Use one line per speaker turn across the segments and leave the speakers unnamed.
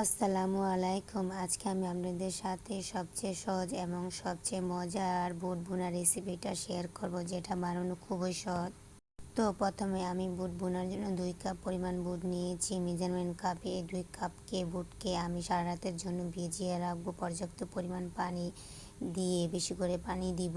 আসসালামু আলাইকুম। আজকে আমি আপনাদের সাথে সবচেয়ে সহজ এবং সবচেয়ে মজার বুট বোনা রেসিপিটা শেয়ার করব, যেটা বানানো খুবই সহজ। তো প্রথমে আমি বুট বোনার জন্য দুই কাপ পরিমাণ বুট নিয়েছি। মেজারমেন্ট কাপে এই দুই কাপকে বুটকে আমি সারা রাতের জন্য ভিজিয়ে রাখব। পর্যাপ্ত পরিমাণ পানি দিয়ে বেশি করে পানি দিব।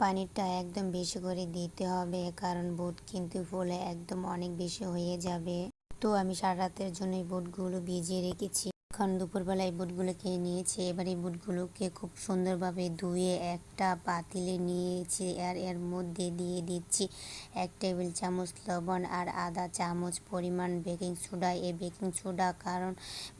পানিটা একদম বেশি করে দিতে হবে, কারণ বুট কিন্তু ফুলে একদম অনেক বেশি হয়ে যাবে। তো আমি সারা রাতের জন্য এই বুটগুলো ভিজিয়ে রেখেছি। এখন দুপুরবেলা এই বুটগুলোকে নিয়েছি, এবার এই বুটগুলোকে খুব সুন্দরভাবে ধুয়ে একটা পাতিলে নিয়েছি আর এর মধ্যে দিয়ে দিচ্ছি এক টেবিল চামচ লবণ আর আধা চামচ পরিমাণ বেকিং সোডা। এই বেকিং সোডা কারণ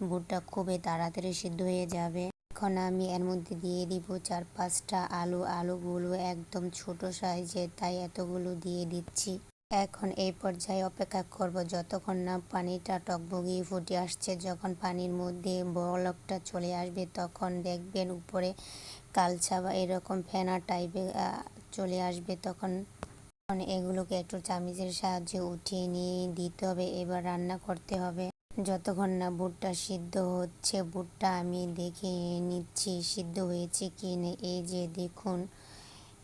বুটটা খুবই তাড়াতাড়ি সিদ্ধ হয়ে যাবে। এখন আমি এর মধ্যে দিয়ে দিব চার পাঁচটা আলু। আলুগুলো একদম ছোট সাইজের, তাই এতগুলো দিয়ে দিচ্ছি। এখন এই পর্যায়ে অপেক্ষা করব যতক্ষণ না পানিটা টকবগিয়ে ফুটে আসছে। যখন পানির মধ্যে বলকটা চলে আসবে, তখন দেখবেন উপরে কালচা বা এরকম ফেনা টাইপের চলে আসবে। তখন এগুলোকে একটু চামিচের সাহায্যে উঠিয়ে নিয়ে দিতে হবে। এবার রান্না করতে হবে। যতক্ষণ না বুটটা সিদ্ধ হচ্ছে, বুটটা আমি দেখে নিচ্ছি সিদ্ধ হয়েছে কি না এই যে দেখুন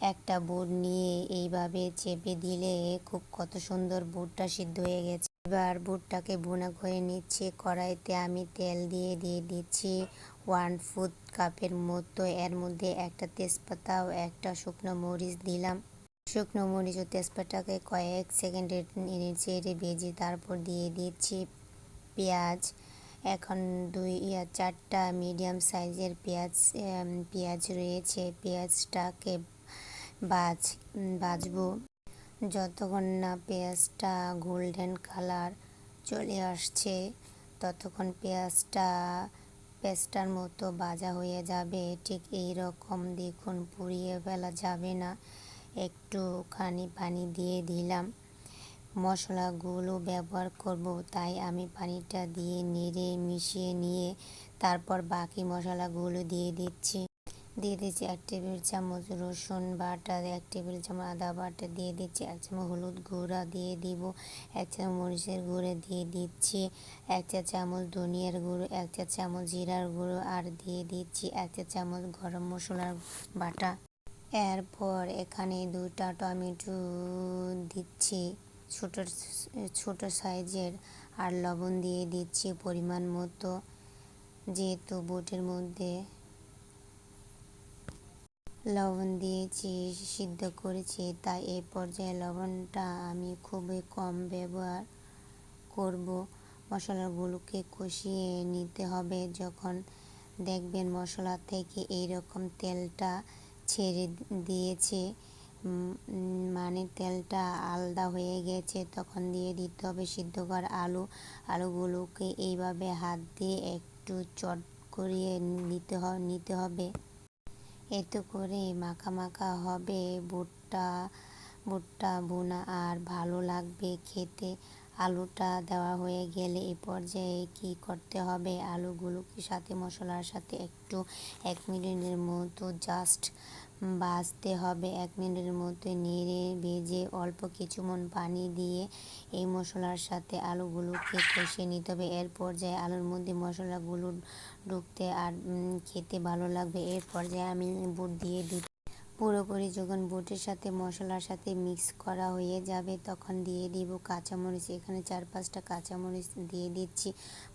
একটা বুট নিয়ে এইভাবে চেপে দিলে খুব কত সুন্দর বুটটা সিদ্ধ হয়ে গেছে। এবার বুটটাকে বোনা করে নিচ্ছি, কড়াইতে আমি তেল দিয়ে দিয়ে দিচ্ছি ওয়ান ফুট কাপের মতো। এর মধ্যে একটা তেজপাতা ও একটা শুকনো মরিচ দিলাম। শুকনো মরিচ ও তেজপাতাকে কয়েক সেকেন্ডের চেড়ে ভেজে তারপর দিয়ে দিচ্ছি পেঁয়াজ। এখন দুই ইয়া চারটা মিডিয়াম সাইজের পেঁয়াজ পেঁয়াজ রয়েছে। পেঁয়াজটাকে বাজ, বাজবো। যতক্ষণ না পেঁয়াজটা গোল্ডেন কালার চলে আসছে, ততক্ষণ পেঁয়াজটা, পেঁয়াজটার মতো বাজা হয়ে যাবে। ঠিক এই রকম দেখুন, পুড়িয়ে ফেলা যাবে না। একটুখানি পানি দিয়ে দিলাম। মশলাগুলো ব্যবহার করব, তাই আমি পানিটা দিয়ে নেড়ে মিশিয়ে নিয়ে তারপর বাকি মশলাগুলো দিয়ে দিচ্ছি। দিয়ে দিচ্ছি এক টেবিল চামচ রসুন বাটা, এক টেবিল চামচ আদা বাটা দিয়ে দিচ্ছি, এক চামচ হলুদ গুঁড়া দিয়ে দিব, এক চামচ মরিচের গুঁড়ো দিয়ে দিচ্ছি, এক চা চামচ ধনিয়ার গুঁড়ো, এক চা চামচ জিরার গুঁড়ো আর দিয়ে দিচ্ছি এক চা চামচ গরম মশলার বাটা। এরপর এখানে দুটা টমেটো দিচ্ছি, ছোট ছোট সাইজের, আর লবণ দিয়ে দিচ্ছি পরিমাণ মতো, যেহেতু বোটের মধ্যে লবণ দিয়েছি, সিদ্ধ করেছি। তাই এই পর্যায়ে লবণটা আমি খুবই কম ব্যবহার করব। মশলাগুলোকে কষিয়ে নিতে হবে। যখন দেখবেন মশলা থেকে এই রকম তেলটা ছেড়ে দিয়েছে মানে তেলটা আলাদা হয়ে গেছে, তখন দিয়ে দিতে হবে সিদ্ধ করা আলু। আলুগুলোকে এইভাবে হাত দিয়ে একটু চট করিয়ে নিতে নিতে হবে। এতে করে মাখা মাখা হবে ভুট্টা ভুট্টা বোনা আর ভালো লাগবে খেতে। আলুটা দেওয়া হয়ে গেলে এই পর্যায়ে কি করতে হবে? আলুগুলোকে সাথে মশলার সাথে একটু এক মিনিটের মতো জাস্ট ভাজতে হবে। এক মিনিটের মতো নেড়ে ভেজে অল্প কিছু মন পানি দিয়ে এই মশলার সাথে আলুগুলোকে কষিয়ে নিতে হবে। এর পর্যায়ে আলুর মধ্যে মশলাগুলো ঢুকতে আর খেতে ভালো লাগবে। এর পর্যায়ে আমি বুট দিয়ে দিই পুরোপুরি যখন বুটের সাথে, মশলার সাথে মিক্স করা হয়ে যাবে, তখন দিয়ে দিব কাঁচামরিচ। এখানে চার পাঁচটা কাঁচামরিচ দিয়ে দিচ্ছি।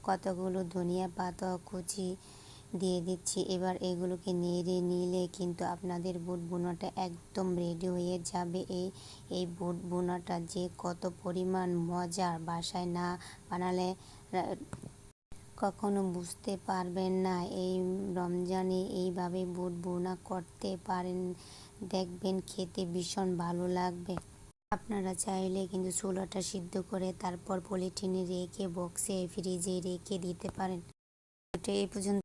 কতগুলো ধনিয়া পাতা কুচি দিয়ে দিচ্ছি। এবার এগুলোকে নেড়ে নিলে কিন্তু আপনাদের বুট বোনাটা একদম রেডি হয়ে যাবে। এই এই বুট বোনাটা যে কত পরিমাণ মজার। বাসায় না বানালে কখনো বুঝতে পারবেন না। এই রমজানে এইভাবে বুট বোনা করতে পারেন, দেখবেন খেতে ভীষণ ভালো লাগবে। আপনারা চাইলে কিন্তু ছোলাটা সিদ্ধ করে তারপর পলিথিনে রেখে বক্সে, ফ্রিজে রেখে দিতে পারেন। এই পর্যন্ত